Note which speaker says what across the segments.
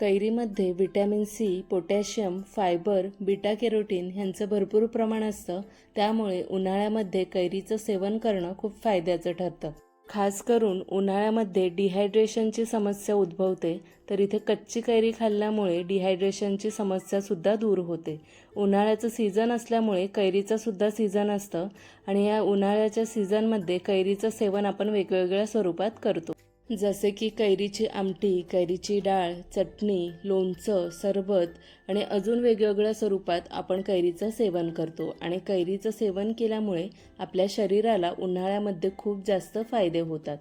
Speaker 1: कैरीमध्ये vitamin C potassium fibre beta carotene ह्यांचं भरपूर प्रमाण असतं. त्यामुळे उन्हाळ्यामध्ये कैरीचं सेवन करणं खूप फायद्याचं ठरतं. खास करून उन्हाळ्यामध्ये डिहायड्रेशनची समस्या उद्भवते. तर इथे कच्ची कैरी खाल्ल्यामुळे डिहायड्रेशनची समस्यासुद्धा दूर होते. उन्हाळ्याचं सीझन असल्यामुळे कैरीचंसुद्धा सीझन असतं. आणि या उन्हाळ्याच्या सीझनमध्ये कैरीचं सेवन आपण वेगवेगळ्या स्वरूपात करतो. जसे की कैरीची आमटी कैरीची डाळ चटणी लोणचं सरबत आणि अजून वेगवेगळ्या स्वरूपात आपण कैरीचं सेवन करतो. आणि कैरीचं सेवन केल्यामुळे आपल्या शरीराला उन्हाळ्यामध्ये खूप जास्त फायदे होतात.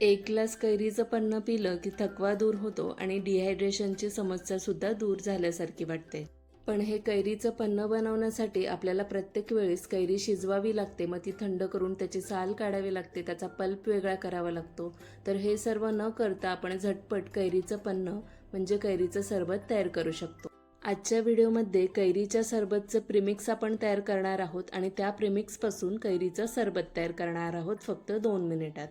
Speaker 1: एक ग्लास कैरीचं पन्न पिलं की थकवा दूर होतो आणि डिहायड्रेशनची समस्यासुद्धा दूर झाल्यासारखी वाटते. पण हे कैरीचं पन्नं बनवण्यासाठी आपल्याला प्रत्येक वेळेस कैरी शिजवावी लागते. मग ती थंड करून त्याची साल काढावी लागते. त्याचा पल्प वेगळा करावा लागतो. तर हे सर्व न करता आपण झटपट कैरीचं पन्नं म्हणजे कैरीचं सरबत तयार करू शकतो. आजच्या व्हिडिओमध्ये कैरीच्या सरबतचं प्रिमिक्स आपण तयार करणार आहोत आणि त्या प्रिमिक्सपासून कैरीचं सरबत तयार करणार आहोत फक्त दोन मिनिटात.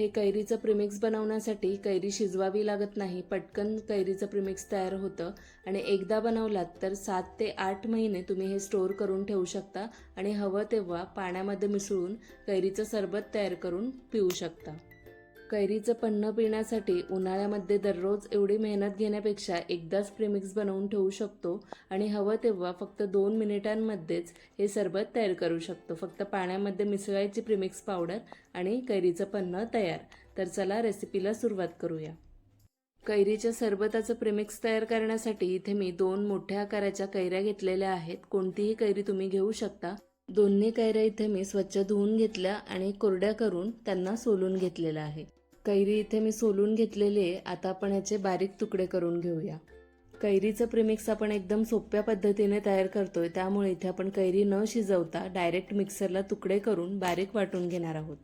Speaker 1: हे कैरीचं प्रिमिक्स बनवण्यासाठी कैरी शिजवावी लागत नाही. पटकन कैरीचं प्रिमिक्स तयार होतं आणि एकदा बनवलात तर सात ते आठ महिने तुम्ही हे स्टोअर करून ठेवू शकता आणि हवं तेव्हा पाण्यामध्ये मिसळून कैरीचं सरबत तयार करून पिऊ शकता. कैरीचं पन्न पिण्यासाठी उन्हाळ्यामध्ये दररोज एवढी मेहनत घेण्यापेक्षा एकदाच प्रिमिक्स बनवून ठेवू शकतो आणि हवं तेव्हा फक्त दोन मिनिटांमध्येच हे सरबत तयार करू शकतो. फक्त पाण्यामध्ये मिसळायची प्रिमिक्स पावडर आणि कैरीचं पन्न तयार. तर चला रेसिपीला सुरुवात करूया. कैरीच्या सरबताचं प्रिमिक्स तयार करण्यासाठी इथे मी दोन मोठ्या आकाराच्या कैऱ्या घेतलेल्या आहेत. कोणतीही कैरी तुम्ही घेऊ शकता. दोन्ही कैऱ्या इथे मी स्वच्छ धुवून घेतल्या आणि कोरड्या करून त्यांना सोलून घेतलेलं आहे. कैरी इथे मी सोलून घेतलेली आहे. आता आपण ह्याचे बारीक तुकडे करून घेऊया. कैरीचं प्रिमिक्स आपण एकदम सोप्या पद्धतीने तयार करतोय. त्यामुळे इथे आपण कैरी न शिजवता डायरेक्ट मिक्सरला तुकडे करून बारीक वाटून घेणार आहोत.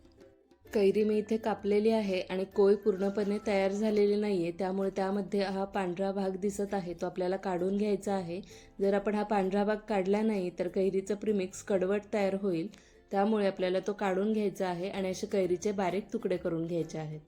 Speaker 1: कैरी मी इथे कापलेली आहे आणि कोय पूर्णपणे तयार झालेली नाही आहे त्यामुळे त्यामध्ये हा पांढरा भाग दिसत आहे. तो आपल्याला काढून घ्यायचा आहे. जर आपण हा पांढरा भाग काढला नाही तर कैरीचं प्रिमिक्स कडवट तयार होईल. त्यामुळे आपल्याला तो काढून घ्यायचा आहे आणि असे कैरीचे बारीक तुकडे करून घ्यायचे आहेत.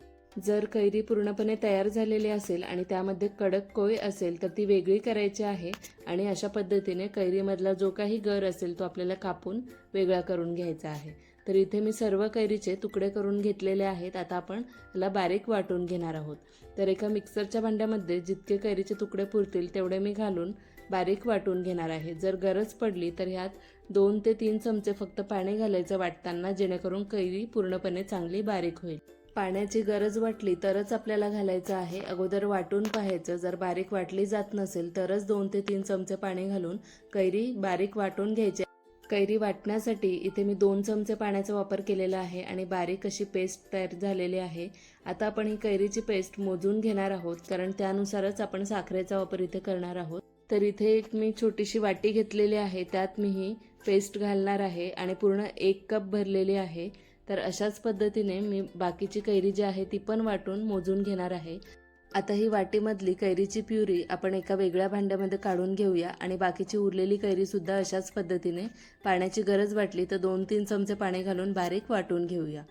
Speaker 1: जर कैरी पूर्णपणे तयार झालेली असेल आणि त्यामध्ये कडक कोय असेल तर ती वेगळी करायची आहे आणि अशा पद्धतीने कैरीमधला जो काही गर असेल तो आपल्याला कापून वेगळा करून घ्यायचा आहे. तर इथे मी सर्व कैरीचे तुकडे करून घेतलेले आहेत. आता आपण याला बारीक वाटून घेणार आहोत. तर एका मिक्सरच्या भांड्यामध्ये जितके कैरीचे तुकडे पुरतील तेवढे मी घालून बारीक वाटून घेणार आहे. जर गरज पडली तर ह्यात दोन ते तीन चमचे फक्त पाणी घालायचं वाटताना जेणेकरून कैरी पूर्णपणे चांगली बारीक होईल. पाण्याची गरज वाटली तरच आपल्याला घालायचं आहे. अगोदर वाटून पाहायचं. जर बारीक वाटली जात नसेल तरच दोन ते तीन चमचे पाणी घालून कैरी बारीक वाटून घ्यायची. कैरी वाटण्यासाठी इथे मी दोन चमचे पाण्याचा वापर केलेला आहे आणि बारीक अशी पेस्ट तयार झालेली आहे. आता आपण ही कैरीची पेस्ट मोजून घेणार आहोत. कारण त्यानुसारच आपण साखरेचा वापर इथे करणार आहोत. तर इथे एक मी छोटीशी वाटी घेतलेली आहे त्यात मी ही पेस्ट घालणार आहे आणि पूर्ण एक कप भरलेली आहे. तर अशाच पद्धतीने मी बाकीची कैरी जी आहे ती पण वाटून मोजून घेणार आहे. आता ही वाटीमधली कैरीची प्युरी आपण एका वेगळ्या भांड्यामध्ये काढून घेऊया आणि बाकीची उरलेली कैरीसुद्धा अशाच पद्धतीने पाण्याची गरज वाटली तर दोन तीन चमचे पाणी घालून बारीक वाटून घेऊया.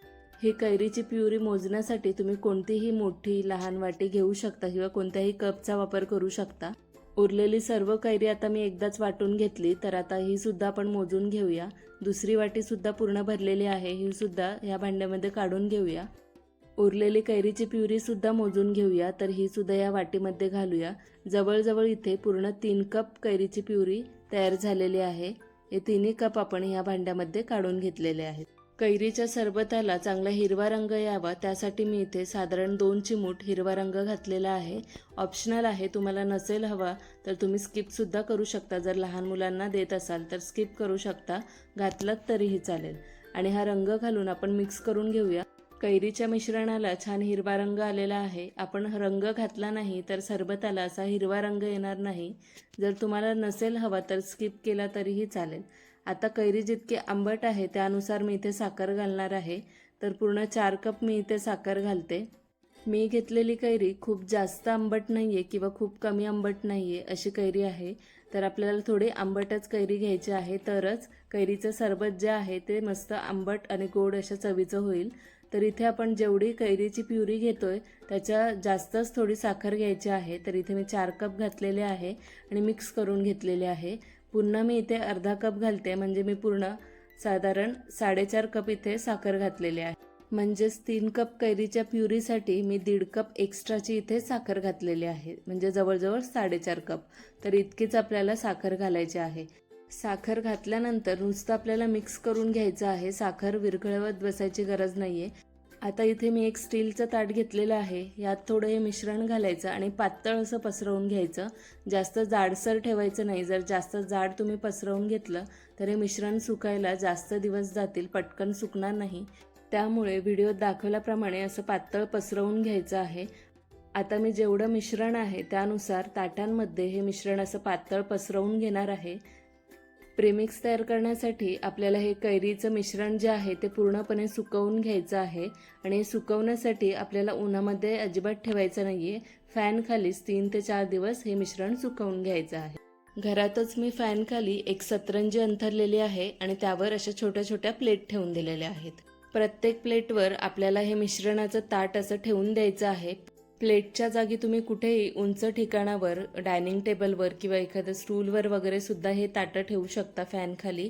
Speaker 1: ही कैरीची प्युरी मोजण्यासाठी तुम्ही कोणतीही मोठी लहान वाटी घेऊ शकता किंवा कोणत्याही कपचा वापर करू शकता. उरलेली सर्व कैरी आता मी एकदाच वाटून घेतली तर आता ही सुद्धा आपण मोजून घेऊया. दुसरी वाटी सुद्धा पूर्ण भरलेली आहे ही सुद्धा ह्या भांड्यामध्ये काढून घेऊया. उरलेली कैरीची प्युरी सुद्धा मोजून घेऊया तर ही सुद्धा या वाटीमध्ये घालूया. जवळजवळ इथे पूर्ण तीन कप कैरीची प्युरी तयार झालेली आहे. हे तिन्ही कप आपण ह्या भांड्यामध्ये काढून घेतलेले आहेत. कैरीच्या सरबताला चांगला हिरवा रंग यावा त्यासाठी मी इथे साधारण दोन चिमूट हिरवा रंग घातलेला आहे. ऑप्शनल आहे तुम्हाला नसेल हवा तर तुम्ही स्किपसुद्धा करू शकता. जर लहान मुलांना देत असाल तर स्किप करू शकता. घातलात तरीही चालेल. आणि हा रंग घालून आपण मिक्स करून घेऊया. कैरीच्या मिश्रणाला छान हिरवा रंग आलेला आहे. आपण रंग घातला नाही तर सरबताला असा हिरवा रंग येणार नाही. जर तुम्हाला नसेल हवा तर स्किप केला तरीही चालेल. आता कैरी जितकी आंबट आहे त्यानुसार मी इथे साखर घालणार आहे. तर पूर्ण चार कप मी इथे साखर घालते. मी घेतलेली कैरी खूप जास्त आंबट नाही आहे किंवा खूप कमी आंबट नाही आहे अशी कैरी आहे. तर आपल्याला थोडी आंबटच कैरी घ्यायची आहे. तरच कैरीचं सरबत जे आहे ते मस्त आंबट आणि गोड अशा चवीचं होईल. तर इथे आपण जेवढी कैरीची प्युरी घेतोय त्याच्या जास्तच थोडी साखर घ्यायची आहे. तर इथे मी चार कप घातलेले आहे आणि मिक्स करून घेतलेले आहे. पुन्हा मी इथे अर्धा कप घालते. म्हणजे मी पूर्ण साधारण साडेचार कप इथे साखर घातलेली आहे. म्हणजेच तीन कप कैरीच्या प्युरीसाठी मी दीड कप एक्स्ट्राची इथे साखर घातलेली आहे. म्हणजे जवळजवळ साडेचार कप. तर इतकीच आपल्याला साखर घालायची आहे. साखर घातल्यानंतर नुसतं आपल्याला मिक्स करून घ्यायचं आहे. साखर विरघळवत बसायची गरज नाही आहे आता इथे मी एक स्टीलचं ताट घेतलेलं आहे. यात थोडं हे मिश्रण घालायचं आणि पातळ असं पसरवून घ्यायचं. जास्त जाडसर ठेवायचं नाही. जर जास्त जाड तुम्ही पसरवून घेतलं तर हे मिश्रण सुकायला जास्त दिवस जातील. पटकन सुकणार नाही. त्यामुळे व्हिडिओत दाखवल्याप्रमाणे असं पातळ पसरवून घ्यायचं आहे. आता मी जेवढं मिश्रण आहे त्यानुसार ताटांमध्ये हे मिश्रण असं पातळ पसरवून घेणार आहे. प्रेमिक्स तयार करण्यासाठी आपल्याला हे कैरीचं मिश्रण जे आहे ते पूर्णपणे सुकवून घ्यायचं आहे. आणि सुकवण्यासाठी आपल्याला उन्हामध्ये अजिबात ठेवायचं नाही आहे फॅनखालीच तीन ते चार दिवस हे मिश्रण सुकवून घ्यायचं आहे. घरातच मी फॅनखाली एक सतरंजी अंथरलेली आहे आणि त्यावर अशा छोट्या छोट्या प्लेट ठेवून दिलेल्या आहेत. प्रत्येक प्लेटवर आपल्याला हे मिश्रणाचं ताट असं ठेवून द्यायचं आहे. प्लेटच्या जागी तुम्ही कुठेही उंच ठिकाणावर डायनिंग टेबलवर किंवा एखाद्या स्टूलवर वगैरे सुद्धा हे ताटं ठेवू शकता फॅनखाली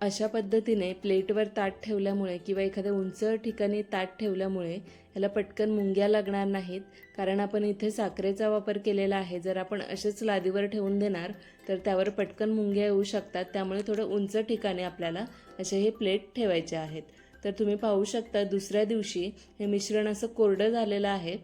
Speaker 1: अशा पद्धतीने प्लेटवर ताट ठेवल्यामुळे किंवा एखाद्या उंच ठिकाणी ताट ठेवल्यामुळे ह्याला पटकन मुंग्या लागणार नाहीत. कारण आपण इथे साखरेचा वापर केलेला आहे. जर आपण असेच लादीवर ठेवून देणार तर त्यावर पटकन मुंग्या येऊ शकतात. त्यामुळे थोडं उंच ठिकाणी आपल्याला असे हे प्लेट ठेवायचे आहेत. तर तुम्ही पाहू शकता दुसऱ्या दिवशी हे मिश्रण असं कोरडं झालेलं आहे.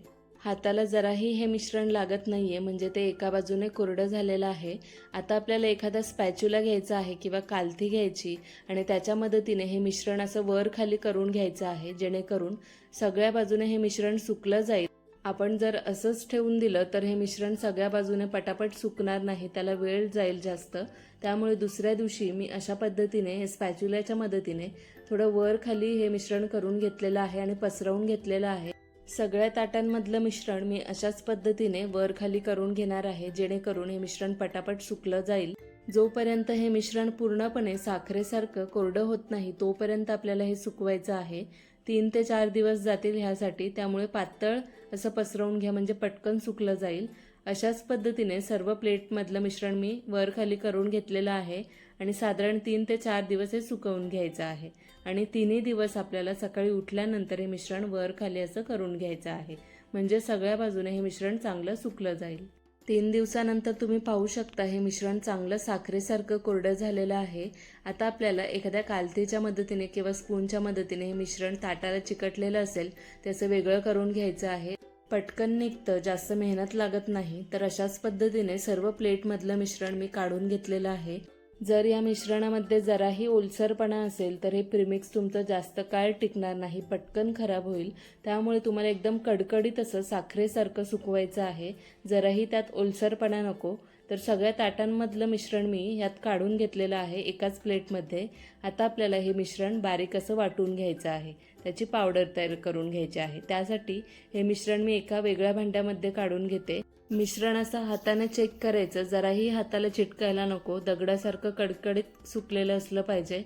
Speaker 1: हाताला जराही हे मिश्रण लागत नाही आहे म्हणजे ते एका बाजूने कोरडं झालेलं आहे. आता आपल्याला एखादा स्पॅच्युला घ्यायचा आहे किंवा कालथी घ्यायची आणि त्याच्या मदतीने हे मिश्रण असं वर खाली करून घ्यायचं आहे जेणेकरून सगळ्या बाजूने हे मिश्रण सुकलं जाईल. आपण जर असंच ठेवून दिलं तर हे मिश्रण सगळ्या बाजूने पटापट सुकणार नाही त्याला वेळ जाईल जास्त. त्यामुळे दुसऱ्या दिवशी मी अशा पद्धतीने हे स्पॅच्युलाच्या मदतीने थोडं वर खाली हे मिश्रण करून घेतलेलं आहे आणि पसरवून घेतलेलं आहे. सगळ्या ताटांमधलं मिश्रण मी अशाच पद्धतीने वर खाली करून घेणार आहे जेणेकरून हे मिश्रण पटापट सुकलं जाईल. जोपर्यंत हे मिश्रण पूर्णपणे साखरेसारखं कोरडं होत नाही तोपर्यंत आपल्याला हे सुकवायचं आहे. तीन ते चार दिवस जातील ह्यासाठी त्यामुळे पातळ असं पसरवून घ्या म्हणजे पटकन सुकलं जाईल. अशाच पद्धतीने सर्व प्लेटमधलं मिश्रण मी वर खाली करून घेतलेलं आहे. आणि साधारण तीन ते चार दिवस हे सुकवून घ्यायचं आहे. आणि तिन्ही दिवस आपल्याला सकाळी उठल्यानंतर हे मिश्रण वर खाली असं करून घ्यायचं आहे. म्हणजे सगळ्या बाजूने हे मिश्रण चांगलं सुकलं जाईल. तीन दिवसानंतर तुम्ही पाहू शकता हे मिश्रण चांगलं साखरेसारखं कोरडं झालेलं आहे. आता आपल्याला एखाद्या कालथीच्या मदतीने किंवा स्पूनच्या मदतीने हे मिश्रण ताटाला चिकटलेलं असेल त्याचं वेगळं करून घ्यायचं आहे. पटकन निघतं जास्त मेहनत लागत नाही तर अशाच पद्धतीने सर्व प्लेटमधलं मिश्रण मी काढून घेतलेलं आहे. जर या मिश्रणामध्ये जराही ओलसरपणा असेल तर हे प्रिमिक्स तुमचं जास्त काळ टिकणार नाही. पटकन खराब होईल. त्यामुळे तुम्हाला एकदम कडकडीत असं साखरेसारखं सुकवायचं आहे. जराही त्यात ओलसरपणा नको. तर सगळ्या ताटांमधलं मिश्रण मी यात काढून घेतलेलं आहे एकाच प्लेटमध्ये. आता आपल्याला हे मिश्रण बारीक असं वाटून घ्यायचं आहे. त्याची पावडर तयार करून घ्यायची आहे. त्यासाठी हे मिश्रण मी एका वेगळ्या भांड्यामध्ये काढून घेते. मिश्रण असं हाताने चेक करायचं. जराही हाताला चिटकायला नको. दगडासारखं कडकडीत सुकलेलं असलं पाहिजे.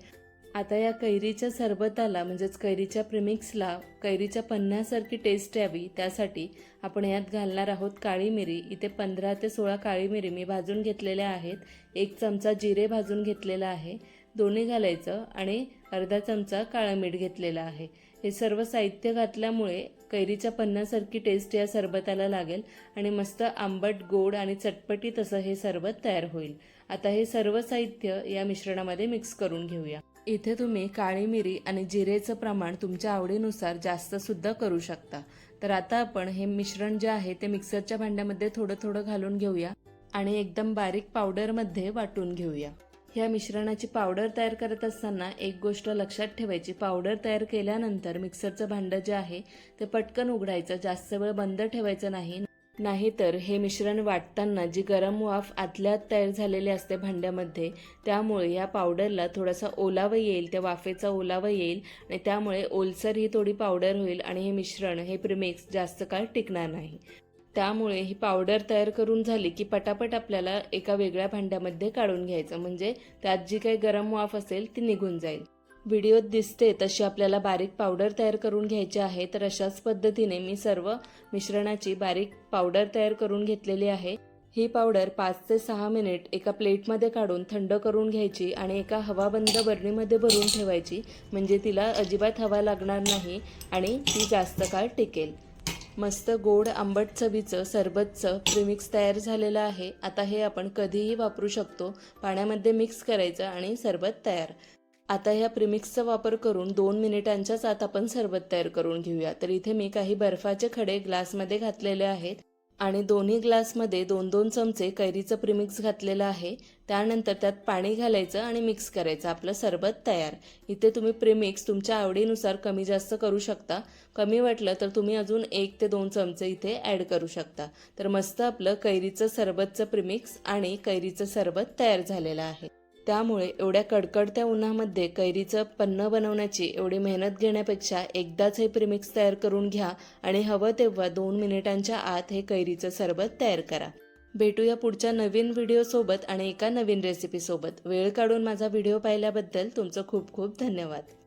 Speaker 1: आता या कैरीच्या सरबताला म्हणजेच कैरीच्या प्रिमिक्सला कैरीच्या पन्ह्यासारखी टेस्ट यावी. त्यासाठी आपण यात घालणार आहोत काळी मिरी. इथे पंधरा ते सोळा काळी मिरी मी भाजून घेतलेल्या आहेत. एक चमचा जिरे भाजून घेतलेला आहे. दोन्ही घालायचं आणि अर्धा चमचा काळं मीठ घेतलेलं आहे. हे सर्व साहित्य घातल्यामुळे कैरीच्या पन्नासारखी टेस्ट या सरबताला लागेल आणि मस्त आंबट गोड आणि चटपटीत असं हे सरबत तयार होईल. आता हे सर्व साहित्य या मिश्रणामध्ये मिक्स करून घेऊया. इथे तुम्ही काळी मिरी आणि जिरेचं प्रमाण तुमच्या आवडीनुसार जास्त सुद्धा करू शकता. तर आता आपण हे मिश्रण जे आहे ते मिक्सरच्या भांड्यामध्ये थोडं थोडं घालून घेऊया आणि एकदम बारीक पावडरमध्ये वाटून घेऊया. ह्या मिश्रणाची पावडर तयार करत असताना एक गोष्ट लक्षात ठेवायची. पावडर तयार केल्यानंतर मिक्सरचं भांडं जे आहे ते पटकन उघडायचं. जास्त वेळ बंद ठेवायचं नाही. नाहीतर हे मिश्रण वाटताना जी गरम वाफ आतल्यात तयार झालेली असते भांड्यामध्ये त्यामुळे या पावडरला थोडासा ओलावा येईल त्या वाफेचा ओलावा येईल आणि त्यामुळे ओलसर ही थोडी पावडर होईल आणि हे मिश्रण हे प्रिमिक्स जास्त काळ टिकणार नाही. त्यामुळे ही पावडर तयार करून झाली की पटापट आपल्याला एका वेगळ्या भांड्यामध्ये काढून घ्यायचं. म्हणजे त्यात जी काही गरम वाफ असेल ती निघून जाईल. व्हिडिओत दिसते तशी आपल्याला बारीक पावडर तयार करून घ्यायची आहे. तर अशाच पद्धतीने मी सर्व मिश्रणाची बारीक पावडर तयार करून घेतलेली आहे. ही पावडर पाच ते सहा मिनिट एका प्लेटमध्ये काढून थंड करून घ्यायची आणि एका हवाबंद बरणीमध्ये भरून ठेवायची. म्हणजे तिला अजिबात हवा लागणार नाही आणि ती जास्त काळ टिकेल. मस्त गोड आंबट चवीचं सरबतचं प्रिमिक्स तयार झालेलं आहे. आता हे आपण कधीही वापरू शकतो. पाण्यामध्ये मिक्स करायचं आणि सरबत तयार. आता ह्या प्रिमिक्सचा वापर करून दोन मिनिटांच्याच आत आपण सरबत तयार करून घेऊया. तर इथे मी काही बर्फाचे खडे ग्लासमध्ये घातलेले आहेत. आणि दोन्ही ग्लासमध्ये दोन दोन चमचे कैरीचं प्रिमिक्स घातलेलं आहे. त्यानंतर त्यात पाणी घालायचं आणि मिक्स करायचं. आपलं सरबत तयार. इथे तुम्ही प्रिमिक्स तुमच्या आवडीनुसार कमी जास्त करू शकता. कमी वाटलं तर तुम्ही अजून एक ते दोन चमचे इथे ॲड करू शकता. तर मस्त आपलं कैरीचं सरबतचं प्रिमिक्स आणि कैरीचं सरबत तयार झालेलं आहे. त्यामुळे एवढ्या कडकडत्या उन्हामध्ये कैरीचं पन्न बनवण्याची एवढी मेहनत घेण्यापेक्षा एकदाच हे प्रिमिक्स तयार करून घ्या आणि हवं तेव्हा दोन मिनिटांच्या आत हे कैरीचं सरबत तयार करा. भेटूया पुढच्या नवीन व्हिडिओसोबत आणि एका नवीन रेसिपीसोबत वेळ काढून माझा व्हिडिओ पाहिल्याबद्दल तुमचं खूप खूप धन्यवाद.